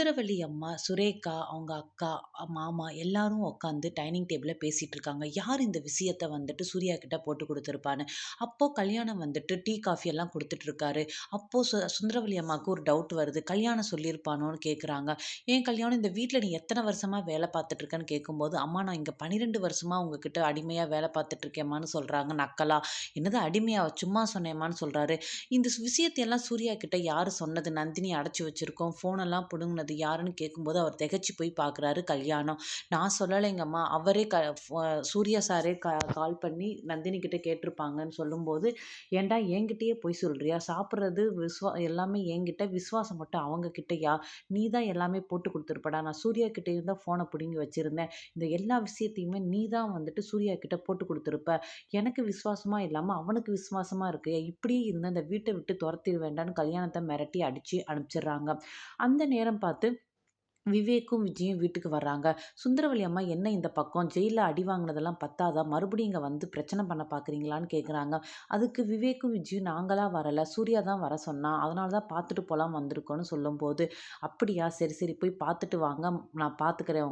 சுந்தரவல்லி அம்மா, சுரேகா, அவங்க அக்கா, மாமா எல்லாரும் உட்காந்து டைனிங் டேபிளில் பேசிகிட்டு இருக்காங்க. யார் இந்த விஷயத்தை வந்துட்டு சூர்யா கிட்ட போட்டு கொடுத்துருப்பான்னு அப்போது கல்யாணம் வந்துட்டு டீ, காஃபி எல்லாம் கொடுத்துட்ருக்காரு அப்போது சு சுந்தரவல்லி அம்மாவுக்கு ஒரு டவுட் வருது. கல்யாணம் சொல்லியிருப்பானோன்னு கேட்குறாங்க. "ஏன் கல்யாணம் இந்த வீட்டில் நீ எத்தனை வருஷமாக வேலை பார்த்துட்ருக்கேன்னு கேட்கும்போது, "அம்மா நான் இங்கே பன்னிரெண்டு வருஷமாக உங்ககிட்ட அடிமையாக வேலை பார்த்துட்ருக்கேம்மான்னு சொல்கிறாங்க நக்கலா. "என்னது அடிமையாக சும்மா சொன்னேம்மான்னு சொல்கிறாரு இந்த விஷயத்தையெல்லாம் சூர்யா கிட்ட யார் சொன்னது? நந்தினி அடைச்சி வச்சுருக்கோம் ஃபோனெல்லாம் பிடுங்கினது யாருன்னு கேட்கும்போது, அவர் திகச்சு போய் பார்க்குறாரு கல்யாணம். "நான் சொல்லலைங்கம்மா. அவரே க சூர்யா சாரே க கால் பண்ணி நந்தினி கிட்டே கேட்டிருப்பாங்கன்னு" சொல்லும்போது, "ஏன்டா என்கிட்டயே போய் சொல்கிறியா சாப்பிட்றது விஸ்வா எல்லாமே என்கிட்ட, விஸ்வாசம் மட்டும் அவங்க கிட்டயா? நீ தான் எல்லாமே போட்டு கொடுத்துருப்படா நான் சூர்யா கிட்டேயும் தான் ஃபோனை பிடுங்கி வச்சுருந்தேன் இந்த எல்லா விஷயத்தையுமே நீ தான் வந்துட்டு சூர்யா கிட்ட போட்டு கொடுத்துருப்ப எனக்கு விசுவாசமாக இல்லாமல் அவனுக்கு விசுவாசமா இருக்கு இப்படியே இருந்தால் இந்த வீட்டை விட்டு தொரத்திருவேன்டான்னு" கல்யாணத்தை மிரட்டி அடித்து அனுப்பிச்சிடுறாங்க. அந்த நேரம் பார்த்து Potter விவேக்கும், விஜயும் வீட்டுக்கு வர்றாங்க. சுந்தரவல்லி அம்மா என்ன இந்த பக்கம்? ஜெயிலில் அடி வாங்கினதெல்லாம் பத்தாதா? மறுபடியும் இங்கே வந்து பிரச்சனை பண்ண பார்க்குறீங்களான்னு கேட்குறாங்க. அதுக்கு விவேக்கும், விஜயும் நாங்களாக வரலை சூர்யா தான் வர சொன்னான். அதனால தான் பார்த்துட்டு போகலாம் வந்திருக்கோன்னு சொல்லும்போது, "அப்படியா? சரி, சரி போய் பார்த்துட்டு வாங்க. நான் பார்த்துக்கிறேன்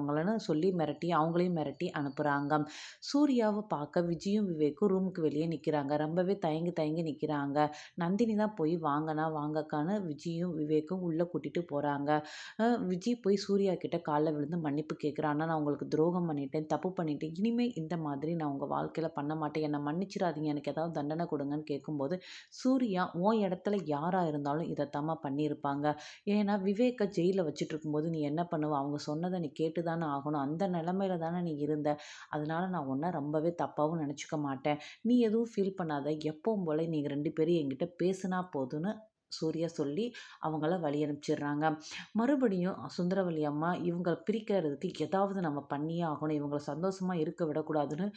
சொல்லி மிரட்டி அவங்களையும் மிரட்டி அனுப்புகிறாங்க சூர்யாவை பார்க்க விஜயும், விவேக்கும் ரூமுக்கு வெளியே நிற்கிறாங்க ரொம்பவே தயங்கி தயங்கி நிற்கிறாங்க நந்தினி தான் போய் "வாங்கண்ணா, வாங்கக்கான்னு" விஜயும், விவேக்கும் உள்ளே கூட்டிகிட்டு போகிறாங்க விஜய் போய் சூர்யா கிட்ட காலில் விழுந்து மன்னிப்பு கேட்குறான். ஆனால் நான் உங்களுக்கு துரோகம் பண்ணிட்டேன். தப்பு பண்ணிட்டேன். இனிமே இந்த மாதிரி நான் உங்கள் வாழ்க்கையில் பண்ண மாட்டேன். என்னை மன்னிச்சிடாதீங்க எனக்கு ஏதாவது தண்டனை கொடுங்கன்னு கேட்கும்போது, சூர்யா "உன் இடத்துல யாராக இருந்தாலும் இதைத்தாம்மா பண்ணியிருப்பாங்க. ஏன்னா விவேக்கை ஜெயிலில் வச்சுட்டு இருக்கும்போது நீ என்ன பண்ணுவ? அவங்க சொன்னதை நீ கேட்டு தானே ஆகணும். அந்த நிலமையில தானே நீ இருந்த. அதனால நான் ஒன்றை ரொம்பவே தப்பாகவும் நினச்சிக்க மாட்டேன். நீ எதுவும் ஃபீல் பண்ணாத. எப்பவும் போல நீங்கள் ரெண்டு பேரும் என்கிட்ட பேசுனா போதும்னு சூர்யா சொல்லி அவங்கள வழி அனுப்பிச்சிடுறாங்க. மறுபடியும் சுந்தரவல்லி அம்மா இவங்களை பிரிக்கிறதுக்கு ஏதாவது நம்ம பண்ணியே ஆகணும். இவங்களை சந்தோஷமாக இருக்க விடக்கூடாதுன்னு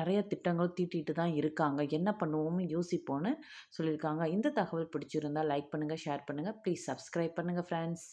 நிறைய திட்டங்களும் திட்டங்கள் தீட்டிட்டு தான் இருக்காங்க. என்ன பண்ணுவோம்னு யோசிப்போன்னு சொல்லியிருக்காங்க. இந்த தகவல் பிடிச்சிருந்தா லைக் பண்ணுங்கள் ஷேர் பண்ணுங்க. ப்ளீஸ் சப்ஸ்கிரைப் பண்ணுங்க ஃப்ரெண்ட்ஸ்.